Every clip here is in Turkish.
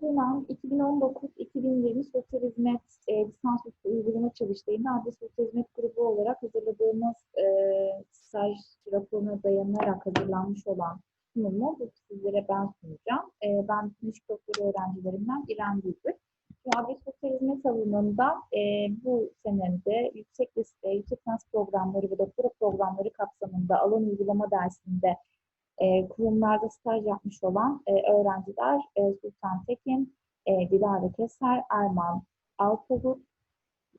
bulunan 2019-2020 Sosyal Hizmet e, lisansüstü uygulama çalıştayında adli sosyal hizmet grubu olarak hazırladığımız e, staj raporuna dayanarak hazırlanmış olan sunumu bu sizlere ben sunacağım. E, ben Müzik Doktoru öğrencilerimden İrem Gülbür. Adli sosyal hizmet alanında e, bu senemde yüksek liste, yüksek lisans programları ve doktora programları kapsamında alan uygulama dersinde e, kurumlarda staj yapmış olan e, öğrenciler e, Sultan Tekin, e, Dilara Keser, Erman Alpagut,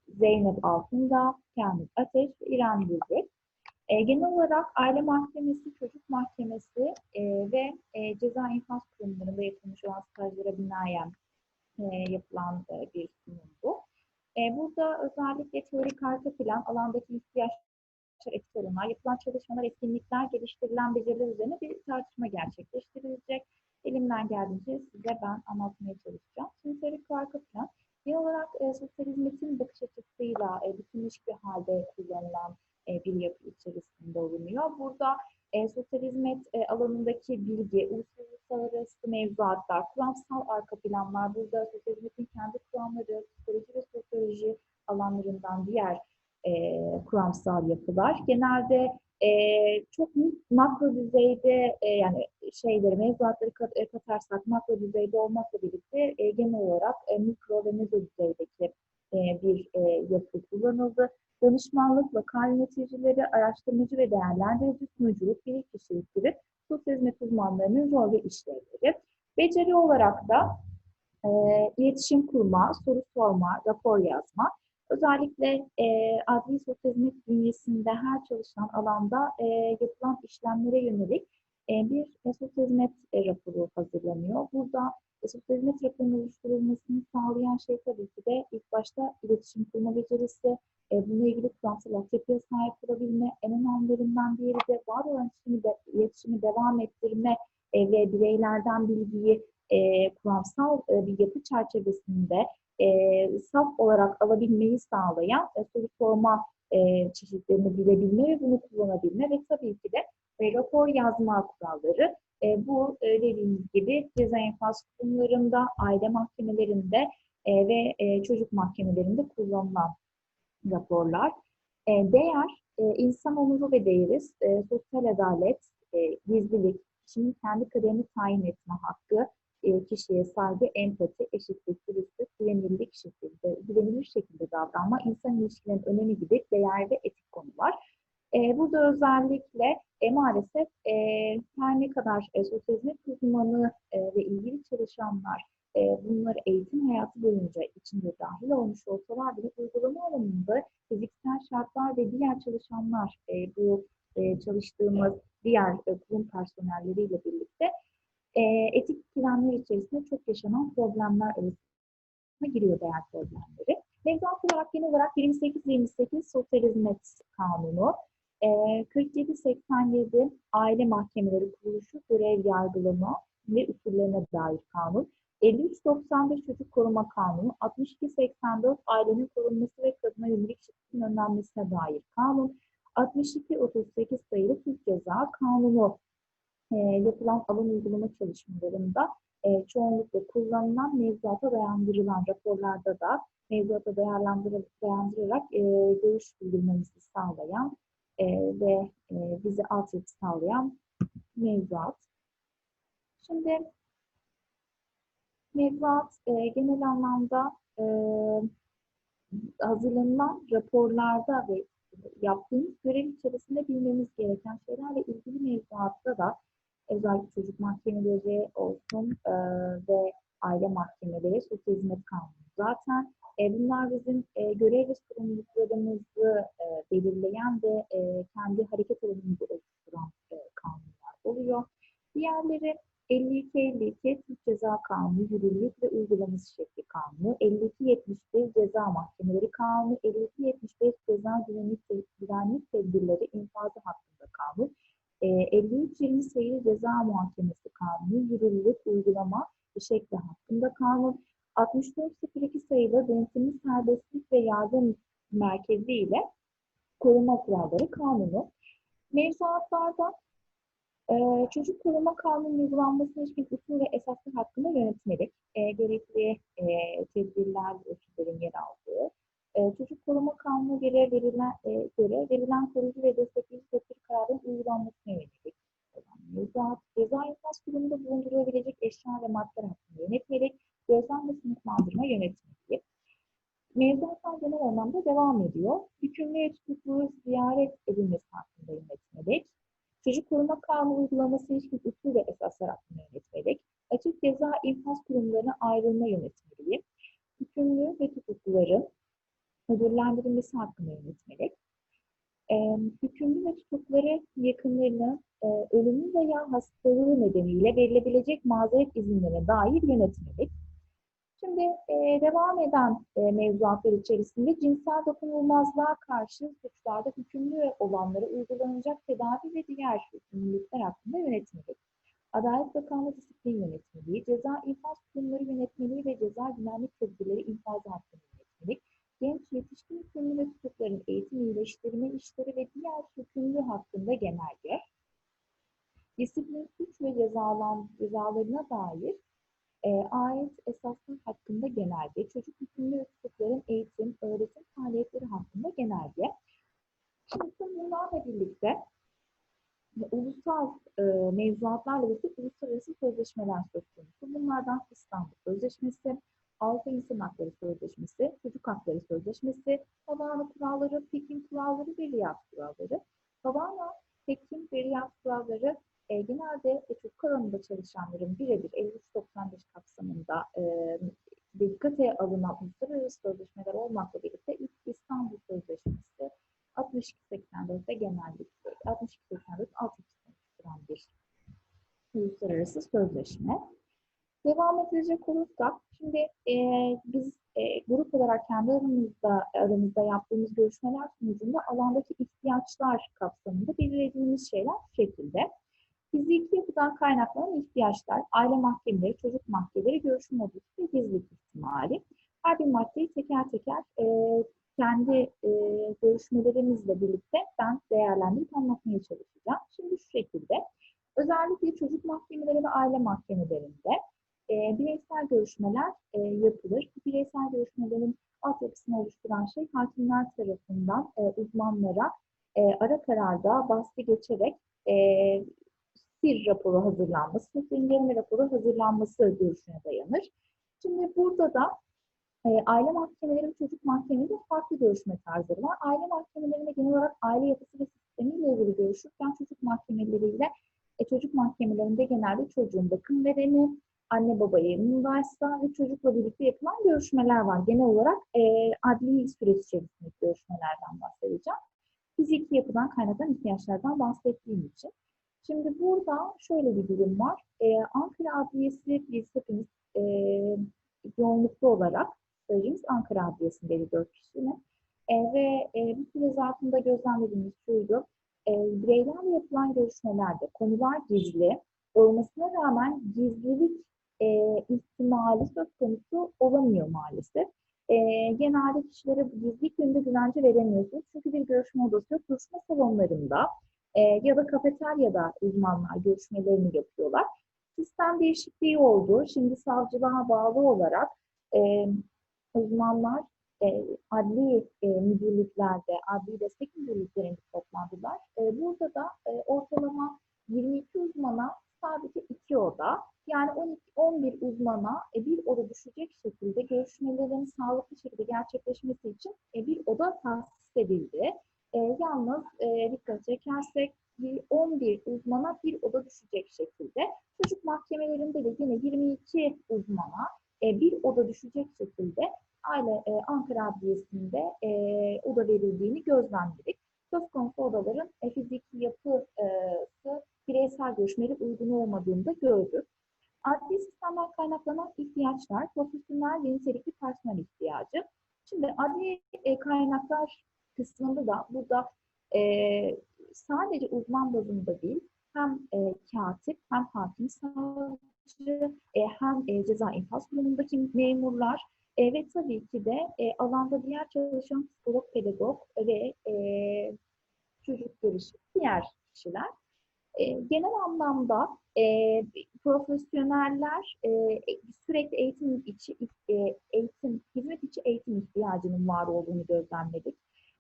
Zeynep Altındağ, Kamil Ateş ve İrem Gülbür. E, genel olarak aile mahkemesi, çocuk mahkemesi e, ve ceza infaz kurumlarında yapılmış olan stajlara binaen yapılan bir sunum bu. Burada özellikle teorik arka plan, alandaki ihtiyaç olanlar, yapılan çalışmalar, etkinlikler, geliştirilen beceriler üzerine bir tartışma gerçekleştirilecek. Elimden geldiğince size ben anlatmaya çalışacağım. Şimdi teorik arka plan, genel olarak e, sosyal hizmetin bakış açısıyla e, bütünleşik bir halde kullanılan e, bir yapı içerisinde olunuyor. Burada e, sosyal hizmet e, alanındaki bilgi, uluslararası mevzuatlar, kuramsal arka planlar, burada sosyal hizmetin kendi kuramları, psikoloji ve sosyoloji alanlarından diğer e, kuramsal yapılar. Genelde e, çok makro düzeyde e, yani şeyleri, mevzuatları kat, e, katarsak makro düzeyde olmakla birlikte e, genel olarak e, mikro ve mezo düzeydeki e, bir e, yapı kullanıldı. Danışmanlık, vakal yöneticileri, araştırmacı ve değerlendirici sunuculuk, bilirkişilik gibi sosyal hizmet uzmanlarının rol ve işlevleri. Beceri olarak da e, iletişim kurma, soru sorma, rapor yazma, Özellikle e, adli sosyal hizmet bünyesinde her çalışan alanda e, yapılan işlemlere yönelik e, bir sosyal hizmet e, raporu hazırlanıyor. Burada e, sosyal hizmet raporunun oluşturulmasını sağlayan şey tabii ki de ilk başta iletişim kurma becerisi, e, bununla ilgili kuramsal altyapıya sahip olabilme, en önemlilerinden diğeri de var olan de, iletişimi devam ettirme e, ve bireylerden bilgiyi e, kuramsal e, bir yapı çerçevesinde e, saf olarak alabilmeyi sağlayan e, soru sorma e, çeşitlerini bilebilme ve bunu kullanabilme ve tabii ki de e, rapor yazma kuralları. E, bu e, dediğimiz gibi ceza infaz kurumlarında, aile mahkemelerinde e, ve e, çocuk mahkemelerinde kullanılan raporlar. E, değer, e, insan onuru ve değeri, e, sosyal adalet, e, gizlilik, kişinin kendi kaderini tayin etme hakkı, kişiye saygı, empati, eşitlik, dürüstlük, güvenilirlik şekilde, güvenilir şekilde davranma, insan ilişkilerinin önemi gibi değer ve etik konular. E, burada özellikle e, maalesef e, her ne kadar e, sosyal hizmet uzmanı e, ve ilgili çalışanlar e, bunları eğitim hayatı boyunca içinde dahil olmuş olsalar bile uygulama alanında fiziksel şartlar ve diğer çalışanlar e, bu e, çalıştığımız diğer e, kurum personelleriyle birlikte e, etik planlar içerisinde çok yaşanan problemler arasına giriyor değer problemleri. Mevzuat olarak genel olarak 28-28 Sosyal Hizmet Kanunu, e, 47-87 Aile Mahkemeleri Kuruluşu Görev Yargılama ve Usullerine dair kanun, 53-95 Çocuk Koruma Kanunu, 62-84 Ailenin Korunması ve Kadına Yönelik Şiddetin Önlenmesine dair kanun, 62-38 sayılı Türk Ceza Kanunu e, yapılan alan uygulama çalışmalarında e, çoğunlukla kullanılan mevzuata dayandırılan raporlarda da mevzuata dayandırarak e, görüş bildirmemizi sağlayan e, ve e, bize altyapı sağlayan mevzuat. Şimdi mevzuat e, genel anlamda e, hazırlanılan raporlarda ve yaptığımız görev içerisinde bilmemiz gereken şeylerle ilgili mevzuatta da özellikle çocuk mahkemeleri olsun e, ve aile mahkemeleri, sosyal hizmet kanunu zaten. E, bunlar bizim e, görev ve sorumluluklarımızı e, belirleyen ve e, kendi hareket alanımızı oluşturan e, kanunlar oluyor. Diğerleri 52-52 Türk Ceza Kanunu, Yürürlük ve Uygulaması Şekli Kanunu, 52-71 Ceza Mahkemeleri Kanunu, 52-75 Ceza Güvenlik, Güvenlik Tedbirleri infazı hakkında kanun, 53-20 sayılı ceza muhakemesi kanunu, yürürlülük, uygulama ve şekli hakkında kanun, 64-02 sayılı denetimli serbestlik ve yardım merkezi ile koruma kuralları kanunu. Mevzuatlarda Ee, çocuk koruma kanunun uygulanmasına ilişkin usul ve esaslar hakkında yönetmelik, e, gerekli e, tedbirler ve ölçülerin yer aldığı, e, çocuk koruma kanunu göre verilen, e, göre verilen koruyucu ve destekleyici tedbir kararının mevzuat, ceza infaz kurumunda bulundurulabilecek eşya ve maddeler hakkında yönetmelik, gözlem ve sınıflandırma yönetmeliği. Mevzuatlar genel anlamda devam ediyor. Hükümlü ve tutuklu ziyaret edilmesi hakkında yönetmelik, Çocuk Koruma Kanunu uygulaması ilişkin usul ve esaslar hakkında yönetmelik, açık ceza infaz kurumlarına ayrılma yönetmeliği, hükümlü ve tutukluların ödüllendirilmesi hakkında yönetmelik, hükümlü ve tutukluları yakınlarının e, ölümü veya hastalığı nedeniyle verilebilecek mazeret izinlerine dair yönetmelik. Şimdi e, devam eden e, mevzuatlar içerisinde cinsel dokunulmazlığa karşı suçlarda hükümlü olanlara uygulanacak tedavi ve diğer yükümlülükler hakkında yönetmelik. Adalet Bakanlığı Disiplin Yönetmeliği, Ceza İnfaz Kurumları Yönetmeliği ve Ceza Güvenlik Tedbirleri infazı hakkında yönetmelik, genç yetişkin hükümlü ve tutukların eğitim iyileştirme işleri ve diğer hükümlü hakkında genelge, disiplin suç ve cezalan, cezalarına dair e, ait esaslar hakkında genelge, çocuk hükümlü ve tutukların eğitim, öğretim faaliyetleri hakkında genelge. Şimdi bunlarla birlikte ulusal e, mevzuatlarla birlikte uluslararası sözleşmeler söz konusu. Bunlardan İstanbul Sözleşmesi, Avrupa İnsan Hakları Sözleşmesi, Çocuk Hakları Sözleşmesi, Havana Kuralları, Pekin Kuralları ve Riyad Kuralları. Havana, Pekin ve Riyad Kuralları e, genelde e, çocuk alanında çalışanların birebir 5395 kapsamında e, dikkate alınan uluslararası sözleşmeler olmakla birlikte ilk İstanbul Sözleşmesi 6284'te genellikle 6284 alt turan bir uluslararası sözleşme. Devam edecek olursak, şimdi e, biz e, grup olarak kendi aramızda, aramızda yaptığımız görüşmeler sonucunda alandaki ihtiyaçlar kapsamında belirlediğimiz şeyler şu şekilde. Fiziki yapıdan kaynaklanan ihtiyaçlar, aile mahkemeleri, çocuk mahkemeleri, görüşme odası ve gizlilik ihtimali. Her bir maddeyi teker teker e, kendi e, görüşmelerimizle birlikte ben değerlendirip anlatmaya çalışacağım. Şimdi şu şekilde, özellikle çocuk mahkemeleri ve aile mahkemelerinde e, bireysel görüşmeler e, yapılır. Bu bireysel görüşmelerin altyapısını oluşturan şey hakimler tarafından e, uzmanlara e, ara kararda bahsi geçerek e, bir raporu hazırlanması, inceleme raporu hazırlanması görüşüne dayanır. Şimdi burada da e, aile mahkemeleri ve çocuk mahkemelerinde farklı görüşme tarzları var. Aile mahkemelerinde genel olarak aile yapısı ve sistemiyle ilgili görüşürken çocuk mahkemeleriyle e, çocuk mahkemelerinde genelde çocuğun bakım vereni, anne baba yanındaysa ve çocukla birlikte yapılan görüşmeler var. Genel olarak e, adli süreç içerisindeki görüşmelerden bahsedeceğim. Fiziki yapıdan kaynaklanan ihtiyaçlardan bahsettiğim için. Şimdi burada şöyle bir durum var. Ee, Ankara Adliyesi biz hepimiz e, yoğunluklu olarak sayımız Ankara Adliyesi'ndeydi dört kişinin. E, ve e, bu süre zarfında gözlemlediğimiz şuydu. E, bireylerle yapılan görüşmelerde konular gizli olmasına rağmen gizlilik e, ihtimali söz konusu olamıyor maalesef. E, genelde kişilere gizlilik yönünde güvence veremiyorsunuz. Çünkü bir görüşme odası yok. Görüşme salonlarında e, ya da kafeteryada uzmanlar görüşmelerini yapıyorlar. Sistem değişikliği oldu. Şimdi savcılığa bağlı olarak e, uzmanlar e, adli e, müdürlüklerde, adli destek müdürlüklerinde toplandılar. E, burada da e, ortalama 22 uzmana sadece 2 oda, yani 12, 11 uzmana e, bir oda düşecek şekilde görüşmelerin sağlıklı şekilde gerçekleşmesi için e, bir oda tahsis edildi. E, yalnız e, dikkat çekersek 11 uzmana bir oda düşecek şekilde. Çocuk mahkemelerinde de yine 22 uzmana e, bir oda düşecek şekilde aile e, Ankara Adliyesi'nde e, oda verildiğini gözlemledik. Söz konusu odaların e, fiziki yapısı bireysel görüşmeleri uygun olmadığını da gördük. Adli sistemden kaynaklanan ihtiyaçlar, profesyonel ve nitelikli personel ihtiyacı. Şimdi adli e, kaynaklar kısmında da burada e, sadece uzman bazında değil, hem e, katip hem hakim savcı e, hem e, ceza infaz kurumundaki memurlar e, ve tabii ki de e, alanda diğer çalışan psikolog, pedagog ve e, çocuk gelişim diğer kişiler E, genel anlamda e, profesyoneller e, sürekli eğitim içi e, eğitim hizmet içi eğitim ihtiyacının var olduğunu gözlemledik.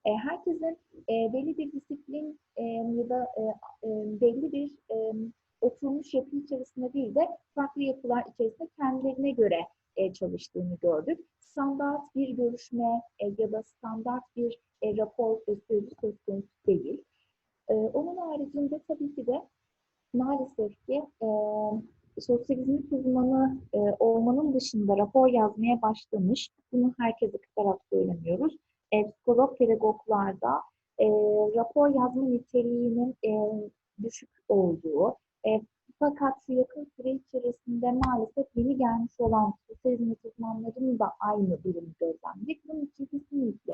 E, herkesin e, belli bir disiplin e, ya da e, e, belli bir e, oturmuş yapı içerisinde değil de farklı yapılar içerisinde kendilerine göre e, çalıştığını gördük. Standart bir görüşme e, ya da standart bir e, rapor e, süreci söz konusu değil. E, onun haricinde tabii ki de maalesef ki e, sosyal hizmet uzmanı e, olmanın dışında rapor yazmaya başlamış. Bunu herkese kısarak söylemiyoruz. E, psikolog pedagoglarda e, rapor yazma niteliğinin e, düşük olduğu, e, fakat şu yakın süre içerisinde maalesef yeni gelmiş olan sosyal hizmet da aynı durumu gözlemledik. Bunun için kesinlikle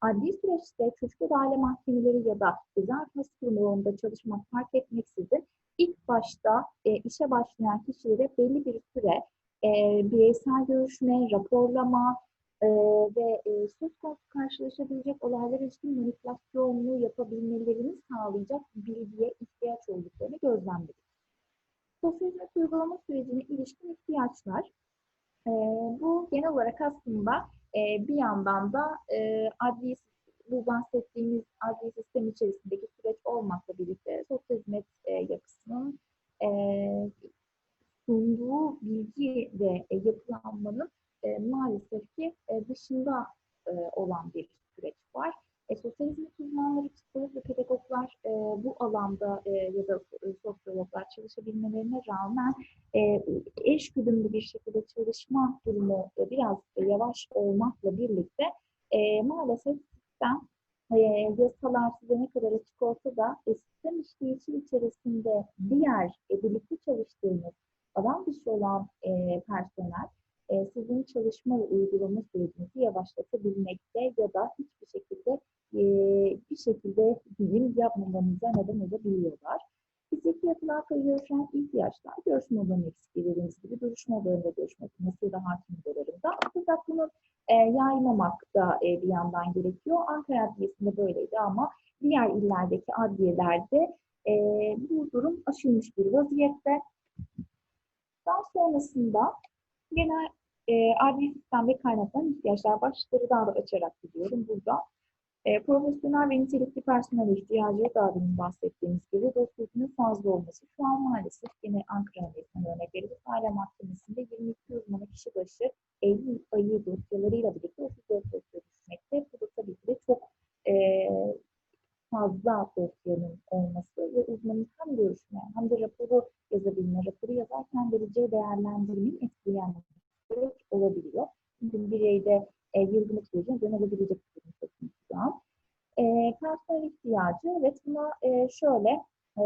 adli süreçte çocuk adalet mahkemeleri ya da özel kas kurumlarında çalışmak fark etmeksizin ilk başta e, işe başlayan kişilere belli bir süre e, bireysel görüşme, raporlama e, ve e, söz konusu karşılaşabilecek olaylar ilişkin manipülasyonunu yapabilmelerini sağlayacak bilgiye ihtiyaç olduklarını gözlemledik. Sosyal uygulama sürecine ilişkin ihtiyaçlar. E, bu genel olarak aslında e, bir yandan da e, adli bu bahsettiğimiz adli sistem içerisindeki süreç olmakla birlikte sosyal hizmet e, yapısının e, sunduğu bilgi ve e, yapılanmanın e, maalesef ki dışında olan bir süreç var. E, sosyal hizmet uzmanları, psikolog ve pedagoglar e, bu alanda e, ya da e, sosyologlar çalışabilmelerine rağmen e, eş güdümlü bir şekilde çalışma durumu e, biraz e, yavaş olmakla birlikte e, maalesef sistem e, yasalar size ne kadar açık olsa da e, sistem işleyişi içerisinde diğer e, birlikte çalıştığınız alan dışı olan e, personel e, sizin çalışma ve uygulama sürecinizi yavaşlatabilmekte ya da hiçbir şekilde e, bir şekilde bilim yapmamanıza neden olabiliyorlar. Fiziki yapılarla görüşen ihtiyaçlar, görüşme odanı eksikliği dediğimiz gibi duruşma odalarında görüşmek, nasıl da hakim odalarında. Fakat bunu e, yaymamak da e, bir yandan gerekiyor. Ankara Adliyesi'nde böyleydi ama diğer illerdeki adliyelerde e, bu durum aşılmış bir vaziyette. Daha sonrasında genel e, adli sistem ve kaynaklanan ihtiyaçlar başlıkları daha da açarak gidiyorum burada. E, profesyonel ve nitelikli personel ihtiyacı daha demin bahsettiğimiz gibi dosya fazla olması. Şu an maalesef yine Ankara Adliyesi'nden örnek verilip aile mahkemesinde 22 uzmanı kişi başı Eylül ayı dosyalarıyla birlikte 34 dosya düşmekte. Bu da tabii ki de çok e, fazla dosyanın olması ve uzmanın hem görüşme hem de raporu yazabilme, raporu yazarken vereceği değerlendirmeyi etkileyen olabiliyor. Çünkü bireyde e, yılgınlık sürecine dönülebilecek bir durum şu an. E, personel ihtiyacı, evet buna e, şöyle e,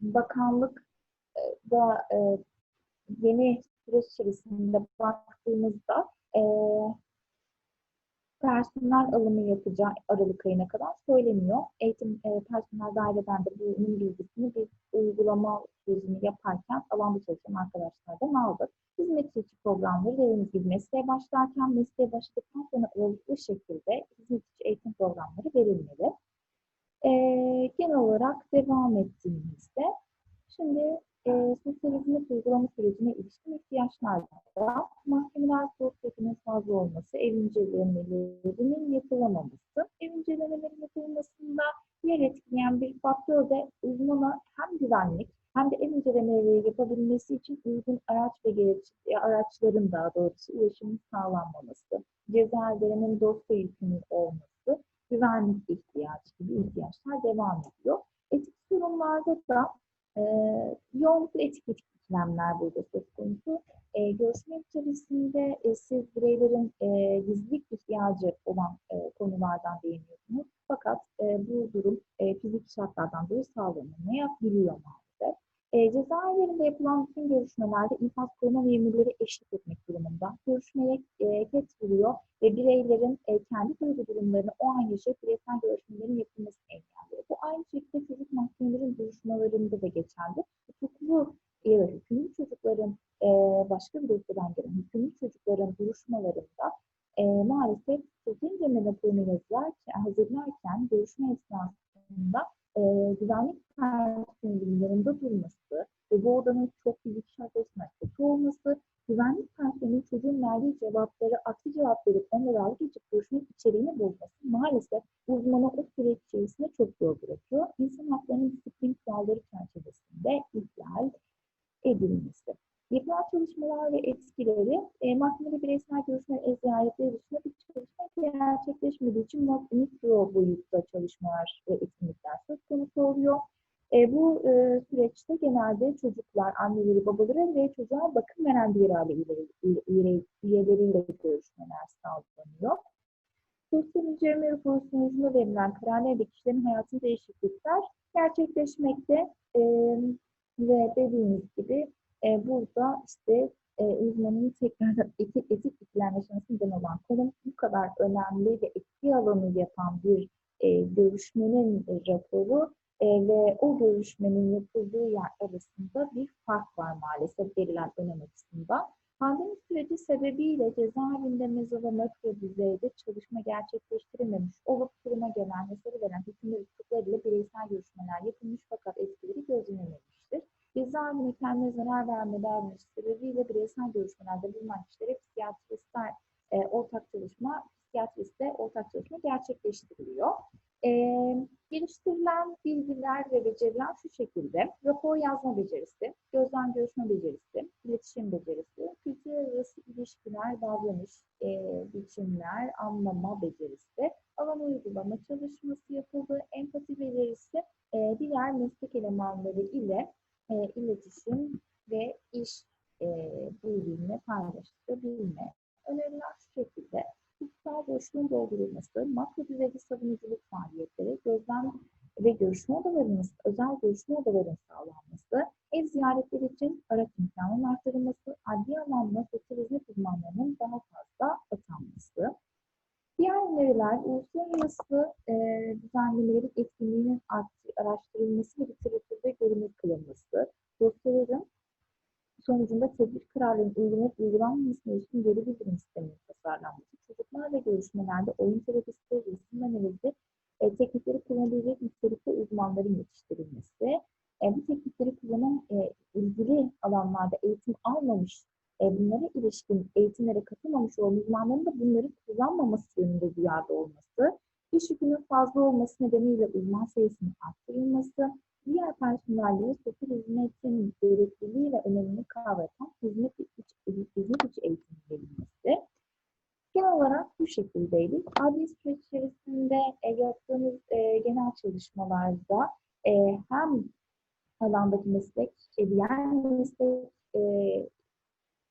bakanlık e, da e, yeni süreç içerisinde baktığımızda e, personel alımı yapacağı Aralık ayına kadar söyleniyor. Eğitim e, personel daireden de bunun bilgisini bir uygulama sürecini yaparken alanda çalışan arkadaşlardan aldık. Hizmet içi programları dediğimiz gibi mesleğe başlarken mesleğe başladıktan sonra aralıklı şekilde hizmet içi eğitim programları verilmeli. E, genel olarak devam ettiğimizde şimdi e, sosyal hizmet uygulama sürecine ilişkin ihtiyaçlarda mahkemeler sosyetinin fazla olması, ev incelemelerinin yapılamaması, ev incelemelerinin yapılmasında yer etkileyen bir faktör de uzmana hem güvenlik hem de ev incelemeleri yapabilmesi için uygun araç ve gereç, e, araçların daha doğrusu ulaşımın sağlanmaması, cezaevlerinin dosya yükünün olması, güvenlik ihtiyacı gibi ihtiyaçlar devam ediyor. Etik sorunlarda da e, yoğunlukla etik işlemler burada söz konusu. E, görüşme içerisinde e, siz bireylerin e, gizlilik ihtiyacı olan e, konulardan değiniyorsunuz. Fakat e, bu durum e, fiziki şartlardan dolayı sağlanılmayabiliyor maalesef. E, cezaevlerinde yapılan bütün görüşmelerde infaz koruma memurları eşlik etmek durumunda. Görüşmeye e, ket vuruyor ve bireylerin e, kendi duygu durumlarını o an yaşayıp bireysel görüşmelerin yapılmasını engelliyor. Bu aynı şekilde çocuk mahkemelerin duruşmalarında da geçerli. Hukuklu ya da hükümlü çocukların e, başka bir dosyadan gelen hükümlü çocukların duruşmalarında e, maalesef inceleme raporunu yazarken, hazırlarken görüşme esnasında e, güvenlik personelinin yanında durması ve bu odanın çok fizik şartlaşma kötü olması, güvenlik personelinin çocuğun verdiği cevapları aksi cevap verip onunla dalga geçip görüşmenin içeriğini bozması maalesef uzmanı o süreç içerisinde çok zor bırakıyor. İnsan haklarının disiplin kuralları çerçevesinde ihlal edilmesi. Yapılan çalışmalar ve etkileri e, mahkemede bireysel görüşme ve ziyaretleri dışında bir çalışma gerçekleşmediği için mikro boyutta çalışmalar ve etkinlikler söz konusu oluyor. E, bu e, süreçte genelde çocuklar, anneleri, babaları ve çocuğa bakım veren diğer aile üyeleri- üyeleriyle görüşmeler sağlanıyor. Sosyal inceleme raporu sonucunda verilen kararnamede kişilerin hayatında değişiklikler gerçekleşmekte. E, ve dediğimiz gibi e, burada işte e, uzmanın tekrardan etik, etik ikilemleşmesi neden olan konu bu kadar önemli ve etki alanı yapan bir e, görüşmenin raporu e, ve o görüşmenin yapıldığı yer arasında bir fark var maalesef verilen önem açısından. Pandemi süreci sebebiyle cezaevinde mezo ve makro düzeyde çalışma gerçekleştirilmemiş olup kuruma gelen mesele veren hükümlü tutuklarıyla bireysel görüşmeler yapılmış fakat etkileri gözlenememiştir. Cezaevine kendine zarar verme davranışı sebebiyle bireysel görüşmelerde bulunan kişilere psikiyatristler e, ortak çalışma, psikiyatristle ortak çalışma gerçekleştiriliyor. E, geliştirilen bilgiler ve beceriler şu şekilde. Rapor yazma becerisi, gözlem görüşme becerisi, iletişim becerisi, kültür arası ilişkiler, davranış, e, biçimler, anlama becerisi, alan uygulama çalışması yapıldı, empati becerisi, e, diğer meslek elemanları ile e, iletişim ve iş e, bilgilerini paylaştırabilme. Öneriler şu şekilde. Hukuksal boşluğun doldurulması, makro düzeyde savunuculuk faaliyetleri, gözlem ve görüşme odalarının, özel görüşme odalarının sağlanması, ev ziyaretleri için araç imkanının artırılması, adli alanda sosyal hizmet uzmanlarının daha fazla atanması. Diğer öneriler, uluslararası e, düzenlemelerin etkinliğinin araştırılması ve literatürde görünür kılınması, dosyaların sonucunda tedbir kararlarının uygulanıp uygulanmamasına ilişkin geri bildirim sisteminin tasarlanması, çocuklarla görüşmelerde oyun terapisi, resim analizi, e, teknikleri kullanabilecek nitelikli uzmanların yetiştirilmesi, e, bu teknikleri kullanan e, ilgili alanlarda eğitim almamış, e, bunlara ilişkin eğitimlere katılmamış olan uzmanların da bunları kullanmaması yönünde duyarlı olması, iş yükünün fazla olması nedeniyle uzman sayısının arttırılması, diğer personelliğe sosyal hizmetin gerekliliği ve önemini kavrayan hizmet içi, hizmet içi eğitim verilmesi. Genel olarak bu şekildeydi. Adli süreç içerisinde e, yaptığımız e, genel çalışmalarda e, hem alandaki meslek, e, diğer meslek e,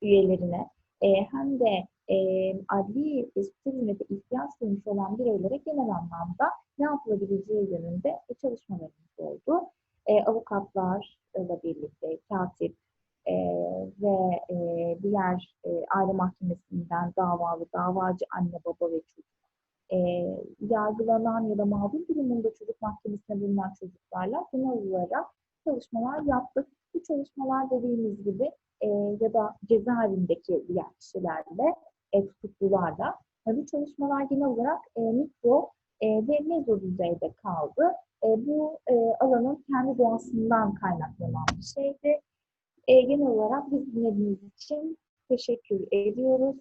üyelerine e, hem de e, adli sosyal hizmete ihtiyaç duymuş olan bireylere genel anlamda ne yapılabileceği yönünde çalışmalarımız oldu. E, avukatlarla birlikte katip e, ve e, diğer e, aile mahkemesinden davalı, davacı anne, baba ve çocuk, e, yargılanan ya da mağdur durumunda çocuk mahkemesine bulunan çocuklarla genel olarak çalışmalar yaptık. Bu çalışmalar dediğimiz gibi e, ya da cezaevindeki diğer kişilerle, e, tutuklularla. E, bu çalışmalar genel olarak e, mikro e, ve mezo düzeyde kaldı. E, bu e, alanın kendi doğasından kaynaklanan bir şeydi. E, genel olarak biz dinlediğiniz için teşekkür ediyoruz.